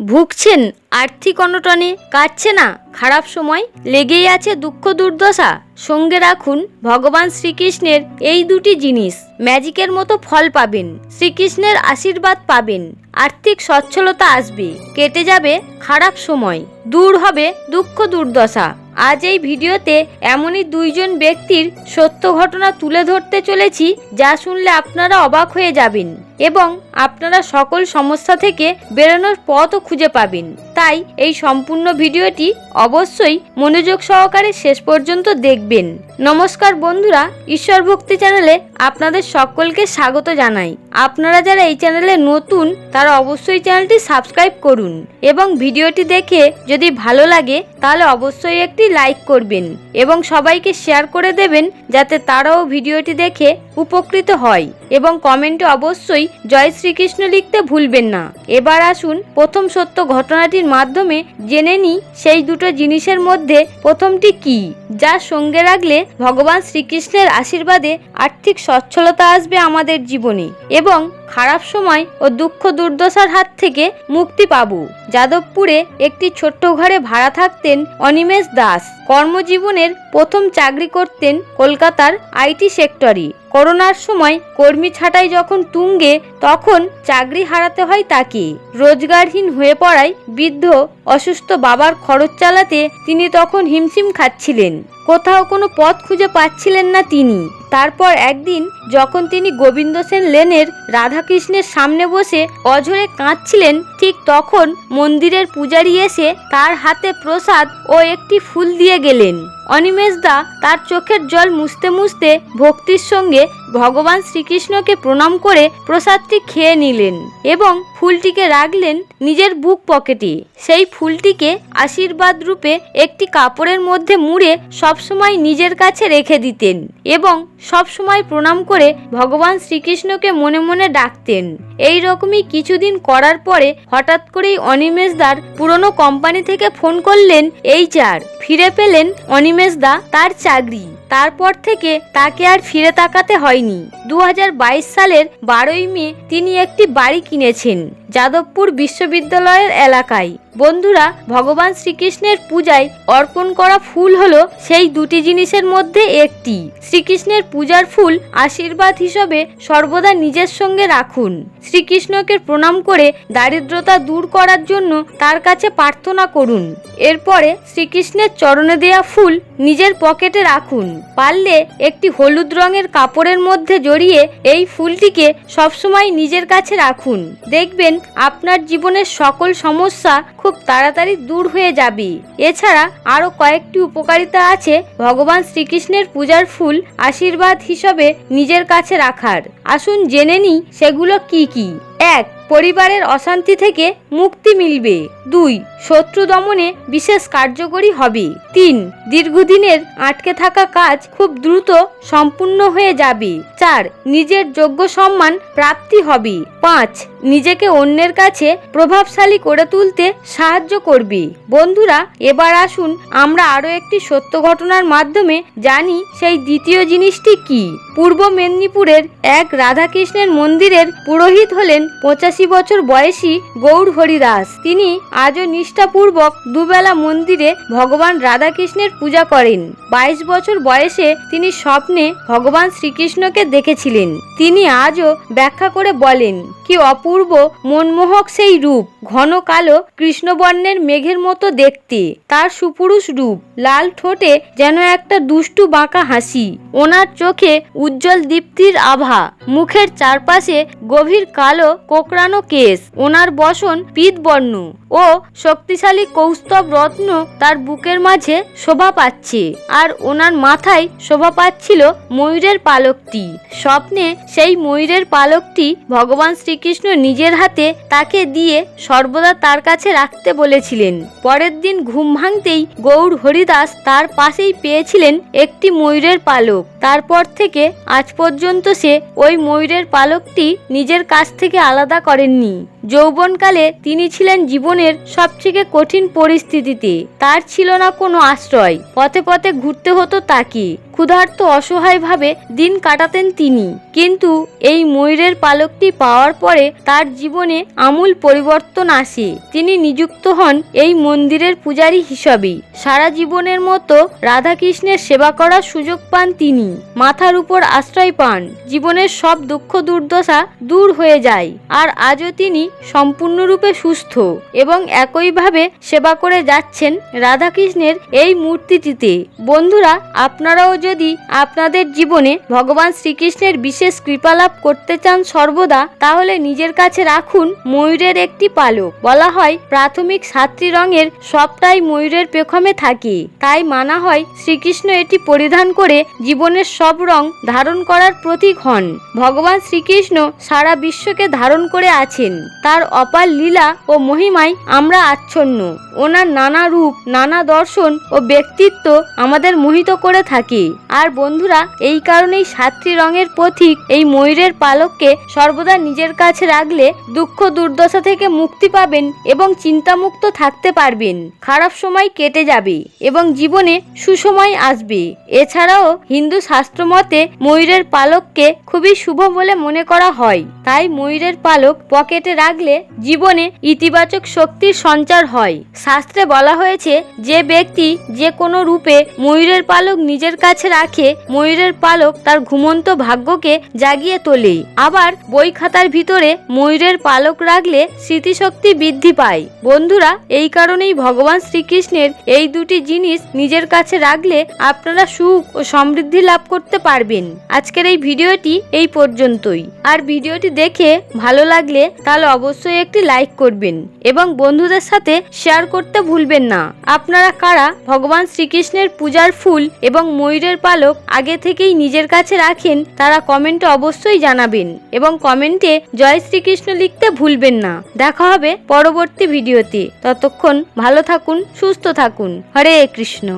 ভুগছেন, আর্থিক অনটনে কাটছে না, খারাপ সময় লেগেই আছে দুঃখ দুর্দশা। সঙ্গে রাখুন, ভগবান শ্রীকৃষ্ণের এই দুটি জিনিস, ম্যাজিকের মতো ফল পাবেন, শ্রীকৃষ্ণের আশীর্বাদ পাবেন, আর্থিক সচ্ছলতা আসবে, কেটে যাবে খারাপ সময়, দূর হবে দুঃখ দুর্দশা। আজ এই ভিডিওতে এমনই দুইজন ব্যক্তির সত্য ঘটনা তুলে ধরতে চলেছি, যা শুনলে আপনারা অবাক হয়ে যাবেন। এবং আপনারা সকল সমস্যা থেকে বেরোনোর পথও খুঁজে পাবেন। তাই এই সম্পূর্ণ ভিডিওটি অবশ্যই মনোযোগ সহকারে শেষ পর্যন্ত দেখবেন। নমস্কার বন্ধুরা, ঈশ্বর ভক্তি চ্যানেলে আপনাদের সকলকে স্বাগত জানাই। আপনারা যারা এই চ্যানেলে নতুন, তারা অবশ্যই চ্যানেলটি সাবস্ক্রাইব করুন এবং ভিডিওটি দেখে যদি ভালো লাগে, তাহলে অবশ্যই একটি লাইক করবেন এবং সবাইকে শেয়ার করে দেবেন যাতে তারাও ভিডিওটি দেখে উপকৃত হয়। এবং কমেন্টে অবশ্যই জয় শ্রীকৃষ্ণ লিখতে ভুলবেন না। এবার আসুন প্রথম সত্য ঘটনাটির মাধ্যমে জেনে নিই সেই দুটো জিনিসের মধ্যে প্রথমটি কি, যা সঙ্গে রাখলে ভগবান শ্রীকৃষ্ণের আশীর্বাদে আর্থিক সচ্ছলতা আসবে আমাদের জীবনে। এবং খারাপ সময় ও দুঃখ দুর্দশার হাত থেকে মুক্তি পাব। যাদবপুরে একটি ছোট্ট ঘরে ভাড়া থাকতেন অনিমেষ দাস। কর্মজীবনের প্রথম চাকরি করতেন কলকাতার আইটি সেক্টরে। করোনার সময় কর্মী ছাঁটাই যখন তুঙ্গে, তখন চাকরি হারাতে হয় তাকে। রোজগারহীন হয়ে পড়ায় বৃদ্ধ, অসুস্থ বাবার খরচ চালাতে তিনি তখন হিমশিম খাচ্ছিলেন। কোথাও কোনো পথ খুঁজে পাচ্ছিলেন না তিনি। তারপর একদিন যখন তিনি গোবিন্দ সেন লেনের রাধাকৃষ্ণের সামনে বসে অঝরে কাঁদছিলেন, ঠিক তখন মন্দিরের পূজারী এসে তার হাতে প্রসাদ ও একটি ফুল দিয়ে গেলেন। অনিমেষ দা তার চোখের জল মুছতে মুছতে ভক্তির সঙ্গে ভগবান শ্রীকৃষ্ণকে প্রণাম করে প্রসাদটি খেয়ে নিলেন এবং ফুলটিকে রাখলেন নিজের বুক পকেটে। সেই ফুলটিকে আশীর্বাদ রূপে একটি কাপড়ের মধ্যে মুড়ে সবসময় নিজের কাছে রেখে দিতেন এবং সবসময় প্রণাম করে ভগবান শ্রীকৃষ্ণকে মনে মনে ডাকতেন। এই রকমই কিছুদিন করার পরে হঠাৎ করেই অনিমেষদার পুরনো কোম্পানি থেকে ফোন করলেন এই চার ফিরে পেলেন অনিমেষ দা তার চাকরি। তারপর থেকে তাকে আর ফিরে তাকাতে হয়নি। দু হাজার বাইশ সালের বারোই মে তিনি একটি বাড়ি কিনেছেন, যাদবপুর বিশ্ববিদ্যালয়ের এলাকায়। বন্ধুরা, ভগবান শ্রীকৃষ্ণের পূজায় অর্পণ করা ফুল হলো সেই দুটি জিনিসের মধ্যে একটি। শ্রীকৃষ্ণের পূজার ফুল আশীর্বাদ হিসেবে সর্বদা নিজের সঙ্গে রাখুন। শ্রীকৃষ্ণকে প্রণাম করে দারিদ্রতা দূর করার জন্য তার কাছে প্রার্থনা করুন। এরপরে শ্রীকৃষ্ণের চরণে দেয়া ফুল নিজের পকেটে রাখুন। পারলে একটি হলুদ রঙের কাপড়ের মধ্যে জড়িয়ে এই ফুলটিকে সবসময় নিজের কাছে রাখুন। দেখবেন আপনার জীবনের সকল সমস্যা খুব তাড়াতাড়ি দূর হয়ে যাবি। এছাড়া আরও কয়েকটি উপকারিতা আছে ভগবান শ্রীকৃষ্ণের পূজার ফুল আশীর্বাদ হিসাবে নিজের কাছে রাখার। আসুন জেনে নিই সেগুলো কি কি। এক, পরিবারের অশান্তি থেকে মুক্তি মিলবে। দুই, শত্রু দমনে বিশেষ কার্যকরী হবে। তিন, দীর্ঘদিনের আটকে থাকা কাজ খুব দ্রুত সম্পূর্ণ হয়ে যাবে। চার, নিজের যোগ্য সম্মান প্রাপ্তি হবে। পাঁচ, নিজেকে অন্যের কাছে প্রভাবশালী করে তুলতে সাহায্য করবে। বন্ধুরা, এবার আসুন আমরা আরও একটি সত্য ঘটনার মাধ্যমে জানি সেই দ্বিতীয় জিনিসটি কি। পূর্ব মেদিনীপুরের এক রাধাকৃষ্ণের মন্দিরের পুরোহিত হলেন পঁচাশি বছর বয়সী গৌর হরিদাস। তিনি আজও নিষ্ঠাপূর্বক দুবেলা মন্দিরে ভগবান রাধাকৃষ্ণের পূজা করেন। বাইশ বছর বয়সে তিনি স্বপ্নে ভগবান শ্রীকৃষ্ণকে দেখেছিলেন। তিনি আজও ব্যাখ্যা করে বলেন, কি অপূর্ব মনমোহক সেই রূপ, ঘন কালো কৃষ্ণবর্ণের মেঘের মতো দেখতে। তার সুপুরুষ রূপ, লাল ঠোঁটে যেন একটা দুষ্টু বাঁকা হাসি। ওনার চোখে উজ্জ্বল দীপ্তির আভা। মুখের চারপাশে গভীর কালো কোকড়ানো কেশ, ওনার বসন পিতবর্ণ ও শক্তিশালী কৌস্তব রত্ন তার বুকের মাঝে শোভা পাচ্ছে। আর ওনার মাথায় শোভা পাচ্ছিল ময়ূরের পালকটি। স্বপ্নে সেই ময়ূরের পালকটি ভগবান শ্রীকৃষ্ণ নিজের হাতে তাকে দিয়ে সর্বদা তার কাছে রাখতে বলেছিলেন। পরের দিন ঘুম ভাঙতেই গৌর হরিদাস তার পাশেই পেয়েছিলেন একটি ময়ূরের পালক। তারপর থেকে আজ পর্যন্ত সে ওই ময়ূরের পালকটি নিজের কাছ থেকে আলাদা করেননি। যৌবনকালে তিনি ছিলেন জীবনের সবথেকে কঠিন পরিস্থিতিতে। তার ছিল না কোনো আশ্রয়। পথে পথে ঘুরতে হতো তাকে। ক্ষুধার্ত, অসহায়ভাবে দিন কাটাতেন তিনি। কিন্তু এই ময়ূরের পালকটি পাওয়ার পরে তার জীবনে আমূল পরিবর্তন আসে। তিনি নিযুক্ত হন এই মন্দিরের পূজারী হিসাবে। সারা জীবনের মতো রাধাকৃষ্ণের সেবা করার সুযোগ পান তিনি। মাথার উপর আশ্রয় পান। জীবনের সব দুঃখ দুর্দশা দূর হয়ে যায়। আর আজও তিনি সম্পূর্ণরূপে সুস্থ এবং একইভাবে সেবা করে যাচ্ছেন রাধাকৃষ্ণের এই মূর্তিটিতে। বন্ধুরা, আপনারাও যদি আপনাদের জীবনে ভগবান শ্রীকৃষ্ণের বিশেষ কৃপা লাভ করতে চান সর্বদা, তাহলে নিজের কাছে রাখুন ময়ূরের একটি পালক। বলা হয়, প্রাথমিক সাতটি রঙের সবটাই ময়ূরের পেখমে থাকে। তাই মানা হয়, শ্রীকৃষ্ণ এটি পরিধান করে জীবনের সব রং ধারণ করার প্রতীক হন। ভগবান শ্রীকৃষ্ণ সারা বিশ্বকে ধারণ করে আছেন। তার অপার লীলা ও মহিমায় আমরা আচ্ছন্ন। ওনার নানা রূপ, নানা দর্শন ও ব্যক্তিত্ব আমাদের মোহিত করে থাকে। আর বন্ধুরা, এই কারণেই সাতটি রঙের পথিক এই ময়ূরের পালককে সর্বদা নিজের কাছে রাখলে দুঃখ দুর্দশা থেকে মুক্তি পাবেন এবং চিন্তামুক্ত থাকতে পারবেন। খারাপ সময় কেটে যাবে এবং জীবনে সুসময় আসবে। এছাড়াও হিন্দু শাস্ত্র মতে ময়ূরের পালককে খুবই শুভ বলে মনে করা হয়। তাই ময়ূরের পালক পকেটে রাখলে জীবনে ইতিবাচক শক্তির সঞ্চার হয়। শাস্ত্রে বলা হয়েছে, যে ব্যক্তি যে কোনো রূপে ময়ূরের পালক নিজের কাছে রাখে, ময়ূরের পালক তার ঘুমন্ত ভাগ্যকে জাগিয়ে তোলে। আবার বই খাতার ভিতরে ময়ূরের পালক রাখলে স্মৃতিশক্তি বৃদ্ধি পায়। বন্ধুরা, এই কারণেই ভগবান শ্রীকৃষ্ণের এই দুটি জিনিস নিজের কাছে রাখলে আপনারা সুখ ও সমৃদ্ধি লাভ করতে পারবেন। আজকের এই ভিডিওটি এই পর্যন্তই। আর ভিডিওটি দেখে ভালো লাগলে তাহলে অবশ্যই একটি লাইক করবেন এবং বন্ধুদের সাথে শেয়ার করতে ভুলবেন না। আপনারা কারা? ভগবান শ্রীকৃষ্ণের পূজার ফুল এবং ময়ূরের পালক আগে থেকেই নিজের কাছে রাখেন, তারা কমেন্টে অবশ্যই জানাবেন এবং কমেন্টে জয় শ্রীকৃষ্ণ লিখতে ভুলবেন না। দেখা হবে পরবর্তী ভিডিওতে। ততক্ষণ ভালো থাকুন, সুস্থ থাকুন। হরে কৃষ্ণ।